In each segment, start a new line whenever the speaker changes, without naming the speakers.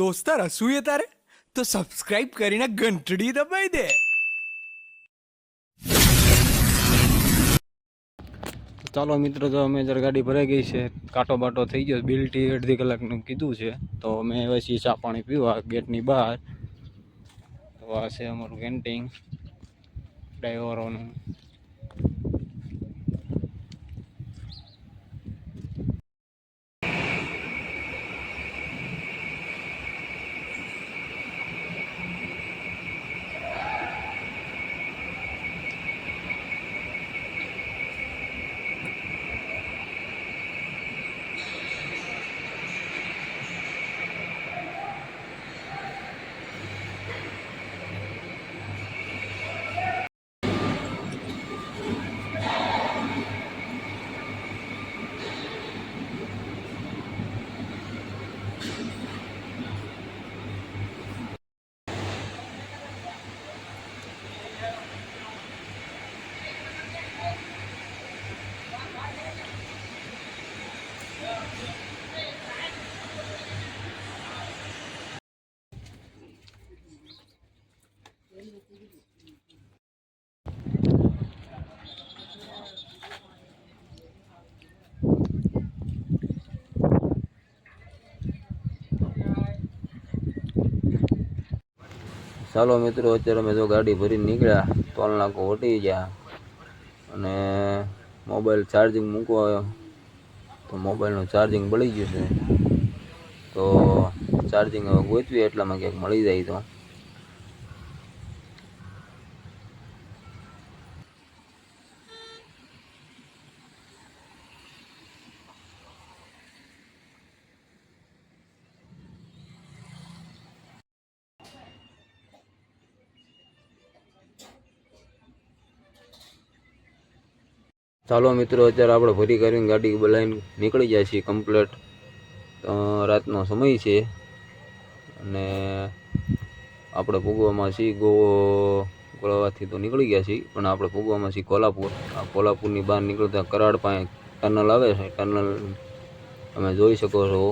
દોસ્તાર હસુએ તારે? તો સબસ્ક્રાઇબ કરીને ઘંટડી દબાઈ દે.
ચાલો મિત્રો તો અમે જરા ગાડી ભરાઈ ગઈ છે, કાંટો બાટો થઈ ગયો બિલટી અડધી કલાકનું કીધું છે, તો અમે પછી ચા પાણી પીવા ગેટની બહાર. તો આ છે અમારું કેન્ટીન ડ્રાઈવરોનું ચાલો મિત્રો, અત્યારે અમે જો ગાડી ભરીને નીકળ્યા ટોલ નાકો વટી ગયા. અને મોબાઈલ ચાર્જિંગ મૂકવા આવ્યો. તો મોબાઈલનું ચાર્જિંગ બળી ગયું છે. તો ચાર્જિંગ હવે ગોતવી, એટલામાં ક્યાંક મળી જાય તો. ચાલો મિત્રો, અત્યારે આપણે ફરી કરીને ગાડી બોલાવીને નીકળી જાય છીએ કમ્પ્લેટ રાતનો સમય છે. અને આપણે ભૂગવામાં છીએ ગો ગોળવાથી તો નીકળી ગયા છીએ, પણ આપણે ભૂગવામાં છીએ કોલ્હાપુર. આ કોલ્હાપુરની બહાર નીકળતા કરાડ પાસે ટનલ આવે છે. ટનલ તમે જોઈ શકો છો.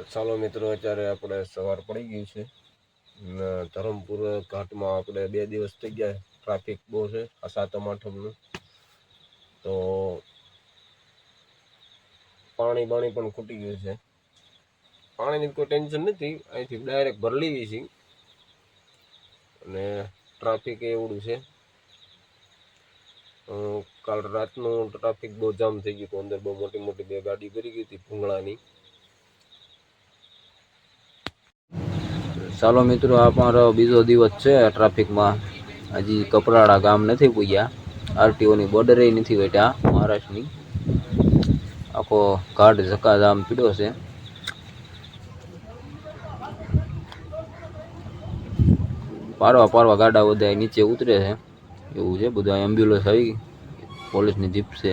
તો ચાલો મિત્રો, અત્યારે આપણે સવાર પડી ગયું છે. ધરમપુર ઘાટમાં આપણે બે દિવસ થઈ ગયા ટ્રાફિક બહુ છે, આ સાતમ આઠમનું. તો પાણી બાણી પણ ખૂટી ગયું છે. પાણીની કોઈ ટેન્શન નથી, અહીંથી ડાયરેક્ટ ભરલી છે અને ટ્રાફિક એવડું છે. કાલ રાતનું ટ્રાફિક બહુ જામ થઈ ગયું અંદર બહુ મોટી મોટી બે ગાડી ભરી ગઈ હતી ભૂંગળાની.
ચાલો મિત્રો, આ બીજો દિવસ છે ટ્રાફિકમાં. હજી કપરાડા ગામ નથી પૂગ્યા. આરટીઓની બોર્ડરે નથી વેટ્યા મહારાષ્ટ્રની. આખો ઘાટ ઝકાઝામ પીડ્યો છે. પારવા પારવા ગાડા બધા નીચે ઉતરે છે. એવું છે બધા એમ્બ્યુલન્સ આવી પોલીસની જીપ છે.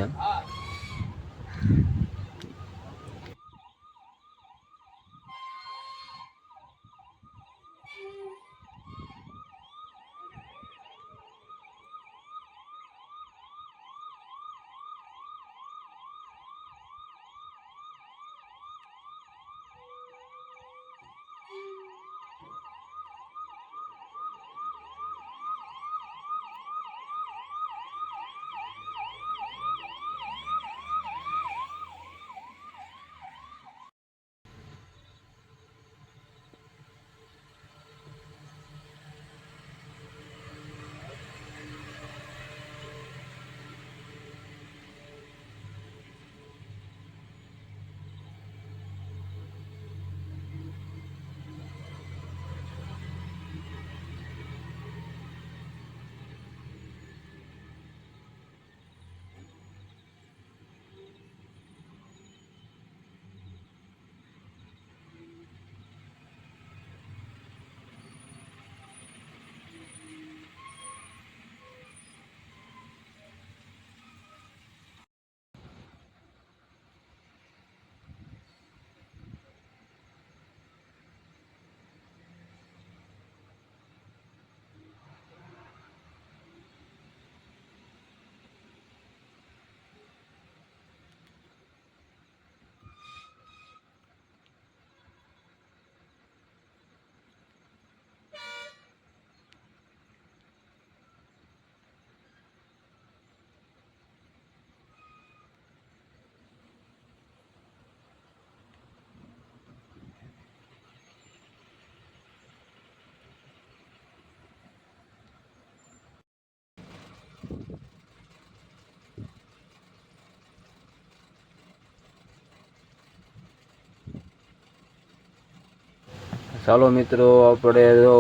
ચાલો મિત્રો, આપણે તો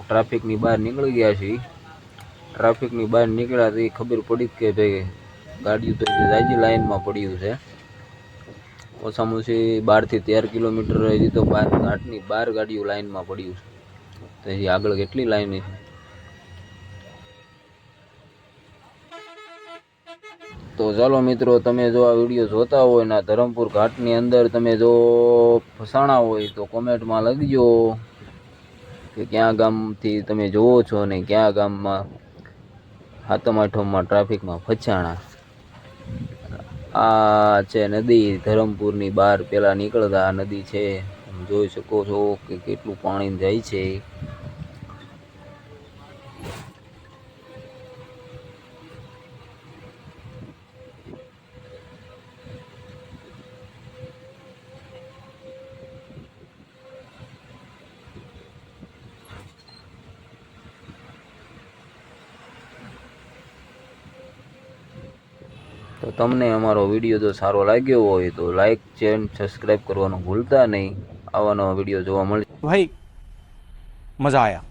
ટ્રાફિકની બહાર નીકળી ગયા છીએ. ટ્રાફિકની બહાર નીકળ્યા તો એ ખબર પડી કે ભાઈ, ગાડીઓ તો જાજી લાઇનમાં પડ્યું છે. ઓછામાં ઓછી બારથી તેર કિલોમીટર હજી તો બાર આઠની બાર ગાડીઓ લાઇનમાં પડ્યું છે. તો આગળ કેટલી લાઈન છે તો ચાલો મિત્રો, તમે જો આ વીડિયો જોતા હોય ને ધરમપુર ઘાટની અંદર તમે જો ફસાણા હોય તો કોમેન્ટમાં લખજો કે ક્યાં ગામથી તમે જોવો છો ને ક્યાં ગામમાં હાથમ આઠમમાં ટ્રાફિકમાં ફસાણા. આ છે નદી, ધરમપુરની બહાર પહેલાં નીકળતા નદી છે. જોઈ શકો છો કે કેટલું પાણી જાય છે. તો તમને અમારો વીડિયો જો સારો લાગ્યો હોય તો લાઇક ચેન સબસ્ક્રાઈબ કરવાનું ભૂલતા નહીં. આવાનો વીડિયો જોવા મળે
ભાઈ, મજા આવ્યા